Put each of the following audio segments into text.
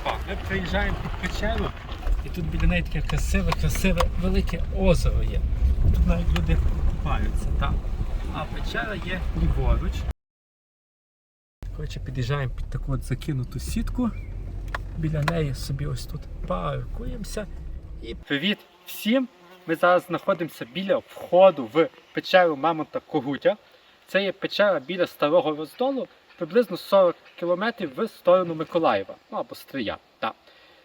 Опа, ми приїжджаємо під печеру, і тут біля неї таке красиве, красиве, велике озеро є. Тут навіть люди купаються, так? А печера є ліворуч. Коротше, під'їжджаємо під таку от закинуту сітку. Біля неї собі ось тут паркуємося. І привіт всім! Ми зараз знаходимося біля входу в печеру Мамонта Когутя. Це є печера біля старого роздолу, приблизно 40 кілометрів в сторону Миколаєва, ну або Стрия. Так.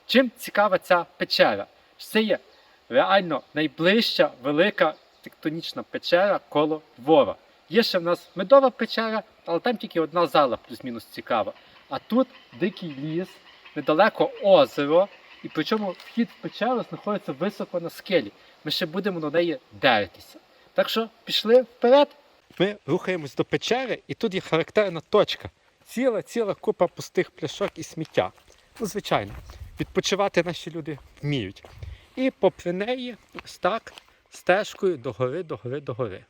Чим цікава ця печера? Це є реально найближча велика тектонічна печера коло двора. Є ще в нас медова печера, але там тільки одна зала плюс-мінус цікава. А тут дикий ліс, недалеко озеро, і причому вхід в печеру знаходиться високо на скелі. Ми ще будемо на неї дертися. Так що пішли вперед. Ми рухаємось до печери, і тут є характерна точка. Ціла, ціла купа пустих пляшок і сміття. Ну, звичайно, відпочивати наші люди вміють. І попри неї, ось так, стежкою догори, догори, догори.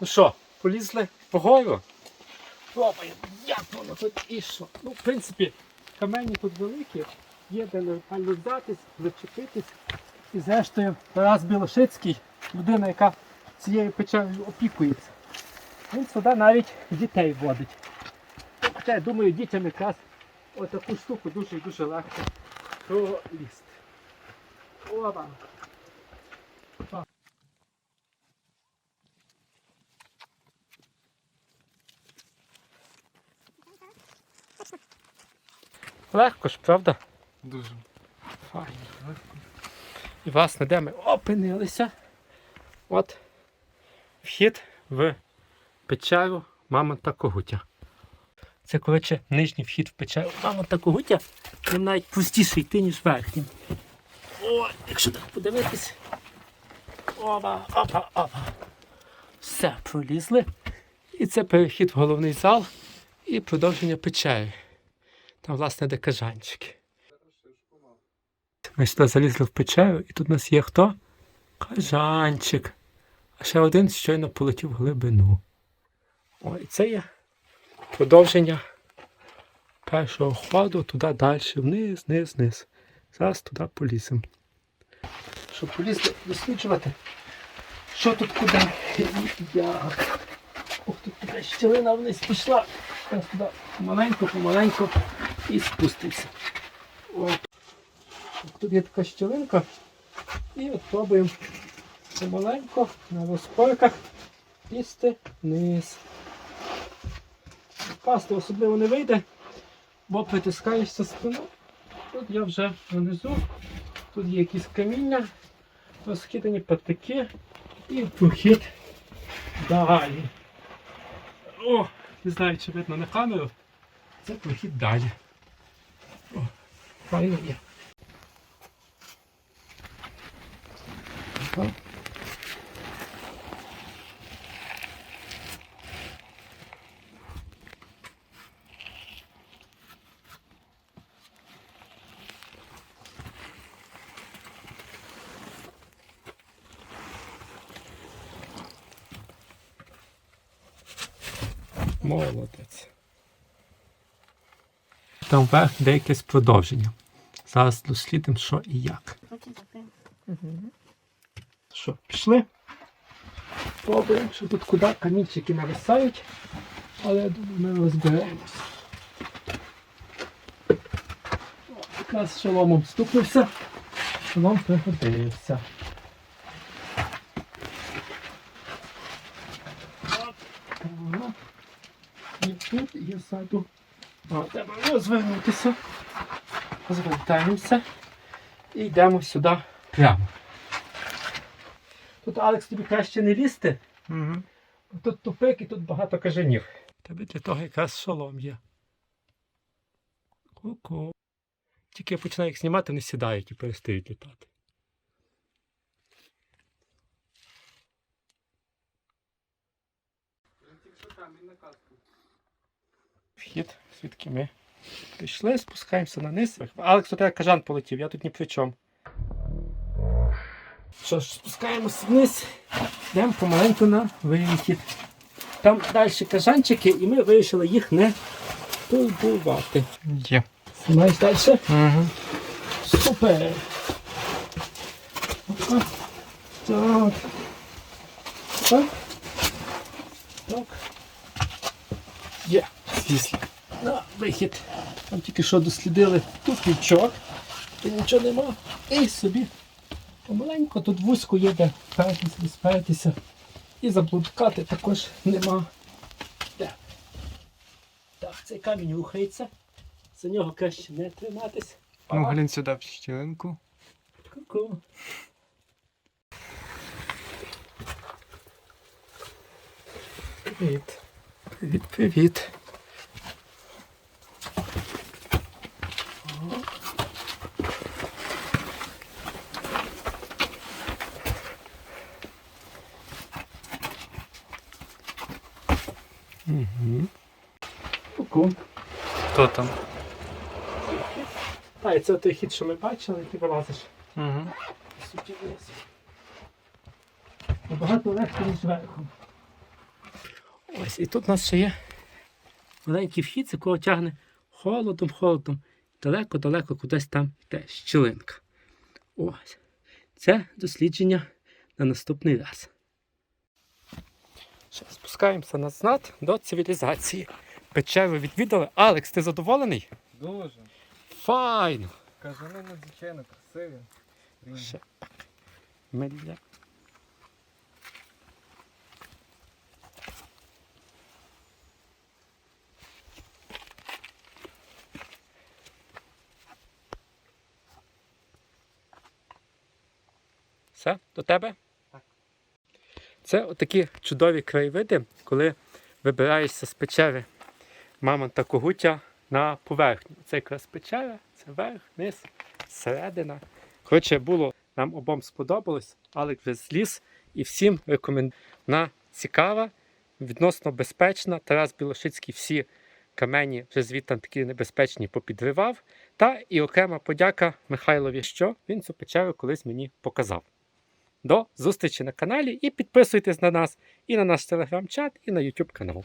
Ну що, полізли вгору? Пробуємо, як воно тут і що. Ну, в принципі, камені тут великі, є де нормально взятись, зачепитись. І зрештою, Тарас Білошицький, людина, яка цією печерою опікується. Він сюди навіть дітей водить. Хоча я думаю, дітям якраз отаку штуку дуже-дуже легко пролізти. Опа. Легко ж, правда? Дуже. Файно. І власне, де ми опинилися. От вхід в печеру Мамонта Когутя. Це, коротше, нижній вхід в печеру Мамонта Когутя. Він навіть простіше йти, ніж верхній. О, якщо так подивитись. Опа, опа, опа. Все, пролізли. І це перехід в головний зал і продовження печери. Там, власне, де кажанчики. Ми сюди залізли в печеру, і тут у нас є хто? Кажанчик. А ще один щойно полетів в глибину. О, і це є продовження першого ходу туди далі, вниз, вниз, вниз. Зараз туди поліземо. Щоб полізти досліджувати, що тут куди як. Ох, тут така щілина вниз пішла. Зараз туди помаленьку, помаленьку і спустимося. Тут є така щілинка. І от пробуємо помаленько на розпорках лізти вниз. Пасти особливо не вийде, бо притискаєшся спину. Тут я вже внизу. Тут є якісь каміння, розхитані патики і прохід далі. О, не знаю, чи видно на камеру. Це прохід далі. О, файно є. Ага. Молодець. Там вверх де якесь продовження. Зараз дослідимо, що і як. Що, пішли? Пробуємо, що тут куди камінчики нависають, але я думаю, ми розберемося. Якраз шоломом стукнувся, шолом пригодився. Тут, і ззаду. Треба розвернутися. Розвертаємося і йдемо сюди прямо. Тут Алекс тобі краще не лізти. Угу. Тут тупик і тут багато кажанів. Тебе для того якраз шолом є. Ку-ку. Тільки я починаю їх знімати, вони сідають і перестають літати. Вхід, звідки ми пішли, спускаємося на низ. Алекс, у тебе кажан полетів, я тут ні при чому. Що ж, спускаємося вниз, йдемо помаленьку на вихід. Там далі кажанчики, і ми вирішили їх не турбувати. Є. Знімаєш далі? Угу. Супер! Опа. Так. Так. Так. Є. Свіслі. На вихід. Там тільки що дослідили тупічок. І нічого нема. І собі помаленько тут вузько є, де впертися, розпертися. І заблудкати також нема. Де. Так, цей камінь рухається. За нього краще не триматись. Ну, глянь сюди в щілинку. Ку-ку. Привіт. Привіт, привіт. Угу. Ку-ку. Хто там? А, і це той хід, що ми бачили, і ти вилазиш. Угу. Суті вниз. Набагато легше, ніж верхом. Ось, і тут у нас ще є маленький вхід, з якого тягне холодом, холодом. Далеко-далеко кудись там йде щілинка. Ось. Це дослідження на наступний раз. Ще спускаємося назад до цивілізації. Печеру відвідали. Алекс, ти задоволений? Дуже. Файно! Кажани надзвичайно красиві. Ще так. Медля. Все, до тебе? Це отакі чудові краєвиди, коли вибираєшся з печери мамонта когутя на поверхню. Це якраз печера, це верх, низ, середина. Коротше, було нам обом сподобалось, але вже зліз і всім рекомендую. Вона цікава, відносно безпечна. Тарас Білошицький всі камені вже звідти такі небезпечні попідривав. Та і окрема подяка Михайлові, що він цю печеру колись мені показав. До зустрічі на каналі і підписуйтесь на нас і на наш телеграм-чат, і на YouTube канал.